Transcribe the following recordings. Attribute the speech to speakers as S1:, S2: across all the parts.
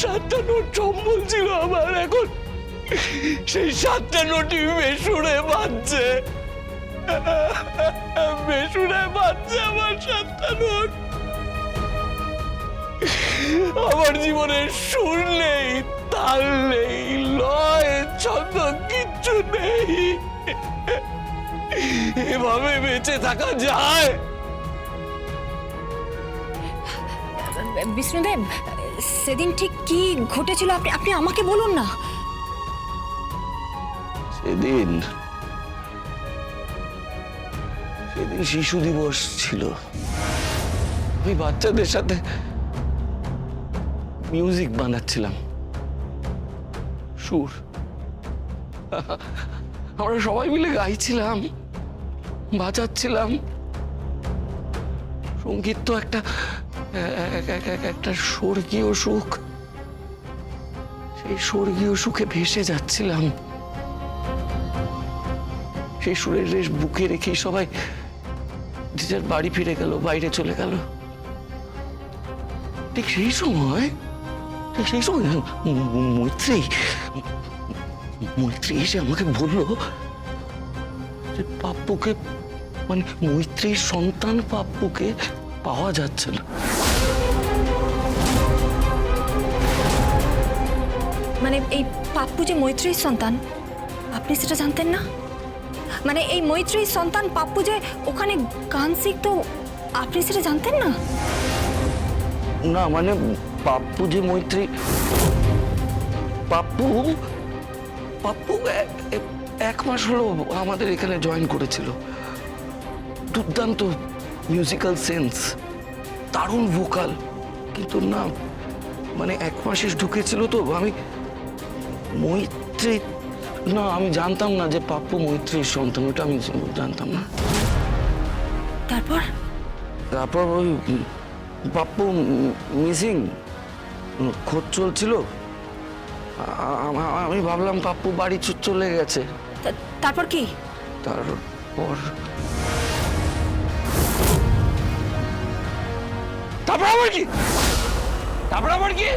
S1: সাতটা নোট সম্বল ছিল আমার এখন। সেই সাতটা নোটই বেসুরে বাজছে বেসুরে বাজছে আমার সাতটা নোট। আমার জীবনে সুর নেই, তাল নেই, লয়, ছন্দ কিচ্ছু নেই। এভাবে বেঁচে থাকা যায়।
S2: বিষ্ণুদেব সেদিন ঠিক কি ঘটেছিল? আপনি আপনি আমাকে বলুন না।
S1: সেদিন সেদিন শিশু দিবস ছিল। আমি বাচ্চাদের সাথে মিউজিক বানাচ্ছিলাম। সুর। আমরা সবাই মিলে গাইছিলাম, বাজাচ্ছিলাম। সংগীত তো একটা এক- এক- এক- একটা স্বর্গীয় সুখ। সেই স্বর্গীয় সুখে ভেসে যাচ্ছিলাম। সেই সুরের রেশ বুকে রেখেই সবাই যার বাড়ি ফিরে গেল, বাইরে চলে গেল। ঠিক সেই সময় সেই সময় মৈত্রী মৈত্রী এসে আমাকে বলল যে, পাপ্পুকে মানে মৈত্রীর সন্তান পাপ্পুকে পাওয়া যাচ্ছে না।
S2: মানে এই পাপ্পু যে মৈত্রীর সন্তান আপনি সেটা জানতেন না? মানে এই মৈত্রীর সন্তান পাপ্পু যে ওখানে গান শিখতো আপনি সেটা জানতেন না?
S1: না মানে পাপ্পু যে মৈত্রী পাপ্পু পাপ্পু এক মাস হলো আমাদের এখানে জয়েন করেছিল। দুর্দান্ত মিউজিক্যাল সেন্স দারুণ ভোকাল কিন্তু না মানে এক মাসে ঢুকেছিল তো আমি মৈত্রী না আমি জানতাম না যে পাপ্পু মৈত্রীর সন্তান ওটা আমি জানতাম না।
S2: তারপর?
S1: তারপর ওই পাপ্পু মিসিং খোঁজ চলছিল। আমি ভাবলাম পাপ্পু বাড়ি চলে গেছে।
S2: তারপর কি?
S1: তারপর আবার কি তারপর আবার কি?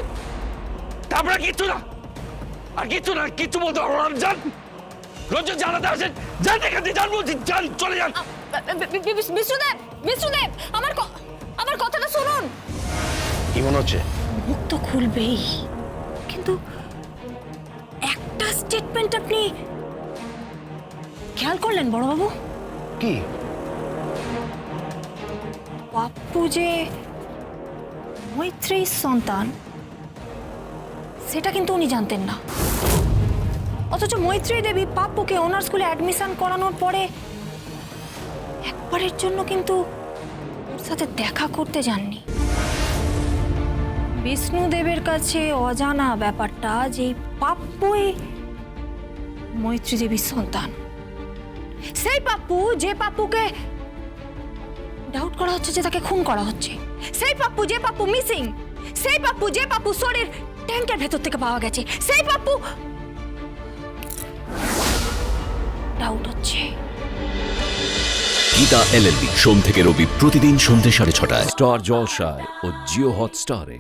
S1: তারপর কিচ্ছু না। আর কিচ্ছু না কিচ্ছু বলতে পারব না। যান। রোজ জানাতে আসেন যান এখান থেকে যান বলছি। যান চলে যান।
S2: বিষ্ণুদেব বিষ্ণুদেব আমার আমার কথাটা শুনুন।
S3: কি মনে হচ্ছে?
S2: মুখ তো খুলবেই। কিন্তু একটা স্টেটমেন্ট আপনি খেয়াল করলেন বড়বাবু?
S3: কি?
S2: পাপ্পু যে মৈত্রীর সন্তান? সেটা কিন্তু উনি জানতেন না। অথচ মৈত্রী দেবী পাপ্পুকে ওনার স্কুলে অ্যাডমিশন করানোর পরে একবারের জন্য কিন্তু ওর সাথে দেখা করতে যাননি। বিষ্ণুদেবের কাছে অজানা ব্যাপারটা যে পাপ্পুই মৈত্রী দেবীর সন্তান। সেই পাপ্পু যে পাপ্পুকে ডাউট করা হচ্ছে যে তাকে খুন করা হচ্ছে। সেই পাপ্পু যে পাপ্পু মিসিং সেই পাপ্পু যে পাপ্পু শরীর ট্যাঙ্কের ভেতর থেকে পাওয়া গেছে সেই পাপ্পু ডাউট হচ্ছে।
S4: গীতা এলএলবি সোম থেকে রবি প্রতিদিন সন্ধ্যে সাড়ে ছটায়।
S5: স্টার জলসায় ও জিও হটস্টারে।